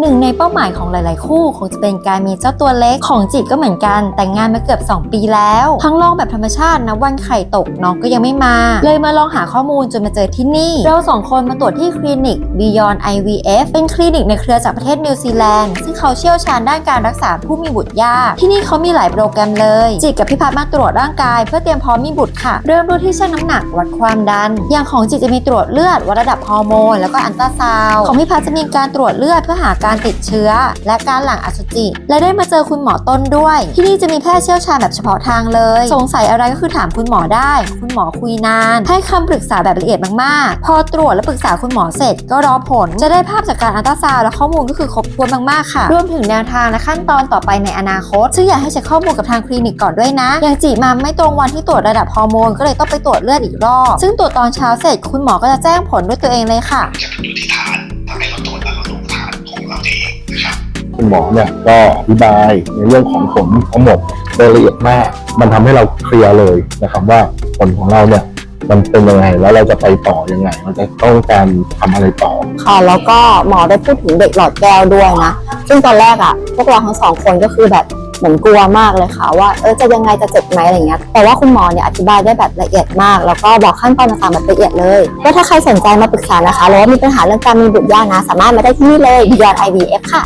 หนึ่งในเป้าหมายของหลาย ๆ คู่คงจะเป็นการมีเจ้าตัวเล็กของจิตก็เหมือนกัน แต่งงานมาเกือบ 2 ปีแล้ว ทั้งลองแบบธรรมชาตินะวันไข่ตกน้องก็ยังไม่มา เลยมาลองหาข้อมูลจนมาเจอที่นี่ เราสองคนมาตรวจที่คลินิก Beyond IVF เป็นคลินิกในเครือจากประเทศนิวซีแลนด์ซึ่งเขาเชี่ยวชาญด้านการรักษาผู้มีบุตรยากที่นี่เขามีหลายโปรแกรมเลย จิตกับพี่พัดมาตรวจร่างกาย เพื่อเตรียมพร้อมมีบุตรค่ะ เริ่มด้วยที่ชั่งน้ำหนักวัดความดัน อย่างของจิตจะมีตรวจเลือดวัดระดับฮอร์โมนแล้วก็อันตราซาวของพี่พัดจะมีการตรวจเลือดเพื่อหาการติดเชื้อ และการหลั่งอสุจิ และได้มาเจอคุณหมอต้นด้วย ที่นี่จะมีแพทย์เชี่ยวชาญแบบเฉพาะทางเลย สงสัยอะไรก็คือถามคุณหมอได้ คุณหมอคุยนาน ให้คำปรึกษาแบบละเอียดมากๆ พอตรวจและปรึกษาคุณหมอเสร็จ ก็รอผลจะได้ภาพจากการอัลตราซาวด์และข้อมูลก็คือครบถ้วนมากๆค่ะรวมถึงแนวทางและขั้นตอนต่อไปในอนาคต ซึ่งอยากให้เช็คข้อมูลกับทางคลินิกก่อนด้วยนะอย่างจีมาไม่ตรงวันที่ตรวจระดับฮอร์โมนก็เลยต้องไปตรวจเลือดอีกรอบ ซึ่งตรวจตอนเช้าเสร็จคุณหมอก็จะแจ้งผลด้วยตัวเองเลยค่ะ จะดูที่ฐาน คุณหมอเนี่ยก็อธิบายในเรื่องของผลทั้งหมดโดยละเอียดมาก มันทำให้เราเคลียร์เลยนะครับว่าผลของเราเนี่ยมันเป็นยังไงแล้วเราจะไปต่อยังไงเราจะต้องการทำอะไรต่อค่ะแล้วก็หมอได้พูดถึงเด็กหลอดแก้วด้วยนะซึ่งตอนแรกอะพวกเราทั้งสองคนก็คือแบบเหมือนกลัวมากเลยค่ะ ว่าเออจะยังไงจะเจ็บไหมอะไรเงี้ยแต่ว่าคุณหมอเนี่ยอธิบายได้แบบละเอียดมาก แล้วก็บอกขั้นตอนต่างๆแบบละเอียดเลยก็ถ้าใครสนใจมาปรึกษานะคะหรือว่ามีปัญหาเรื่องการมีบุตรยากนะ สามารถมาได้ที่นี่เลย Beyond IVF ค่ะ